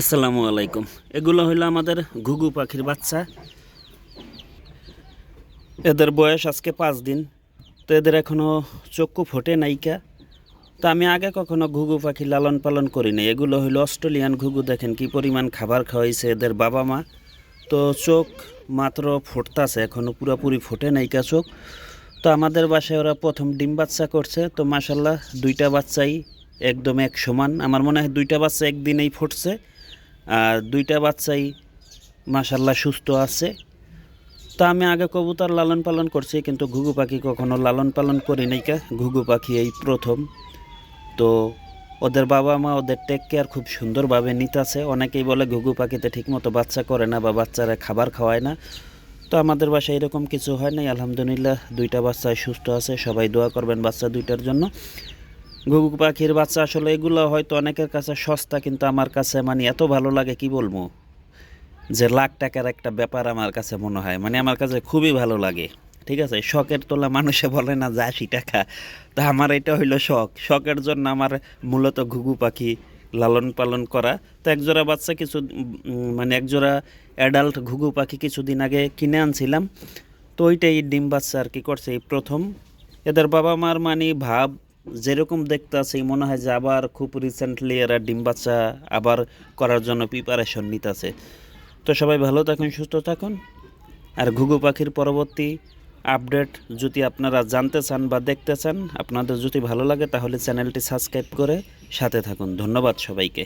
আসসালামু আলাইকুম। এগুলো হইল আমাদের ঘুঘু পাখির বাচ্চা। এদের বয়স আজকে পাঁচ দিন, তো এদের এখনও চক্ষু ফোটে নাইকা। তো আমি আগে কখনো ঘুঘু পাখি লালন পালন করি নাই। এগুলো হইল অস্ট্রেলিয়ান ঘুঘু, দেখেন কি পরিমাণ খাবার খাওয়াইছে এদের বাবা মা। তো চোখ মাত্র ফুটতাছে এখনও পুরোপুরি ফোটে নাইকা চোখ। তো আমাদের বাসায় ওরা প্রথম ডিম বাচ্চা করছে। তো মাসাল্লাহ দুইটা বাচ্চাই একদম এক সমান। আমার মনে হয় দুইটা বাচ্চা একদিনেই ফুটছে। আর দুইটা বাচ্চাই মাসাল্লাহ সুস্থ আছে। তো আমি আগে কবুতর লালন পালন করছি, কিন্তু ঘুঘু পাখি কখনো লালন পালন করি নাই কা। ঘুঘু পাখি এই প্রথম। তো ওদের বাবা মা ওদের টেক কেয়ার খুব সুন্দরভাবে নিতেছে। অনেকেই বলে ঘুঘু পাখিতে ঠিকমতো বাচ্চা করে না বা বাচ্চারা খাবার খাওয়ায় না। তো আমাদের বাসায় এরকম কিছু হয় নাই। আলহামদুলিল্লাহ দুইটা বাচ্চাই সুস্থ আছে। সবাই দোয়া করবেন বাচ্চা দুইটার জন্য। ঘুঘু পাখির বাচ্চা, আসলে এগুলো হয়তো অনেকের কাছে সস্তা, কিন্তু আমার কাছে মানে এত ভালো লাগে, কি বলব? যে লাখ টাকার একটা ব্যাপার আমার কাছে মনে হয়। মানে আমার কাছে খুবই ভালো লাগে। ঠিক আছে? শখের তোলা মানুষে বলে না যে আশি টাকা। তা আমার এটা হইল শখ। শখের জন্য আমার মূলত ঘুঘু পাখি লালন পালন করা। তো একজোড়া বাচ্চা কিছু মানে একজোড়া অ্যাডাল্ট ঘুঘু পাখি কিছুদিন আগে কিনে আনছিলাম। তো ওইটাই ডিম বাচ্চা আর কি করছে এই প্রথম। এদের বাবা মার মানে ভাব যেরকম দেখতে আছে মনে হয় যে আবার খুব রিসেন্টলি এরা ডিম বাচ্চা আবার করার জন্য প্রিপারেশন নিতেছে। তো সবাই ভালো থাকুন, সুস্থ থাকুন। আর ঘুঘু পাখির পরবর্তী আপডেট যদি আপনারা জানতে চান বা দেখতে চান, আপনাদের যদি ভালো লাগে তাহলে চ্যানেলটি সাবস্ক্রাইব করে সাথে থাকুন। ধন্যবাদ সবাইকে।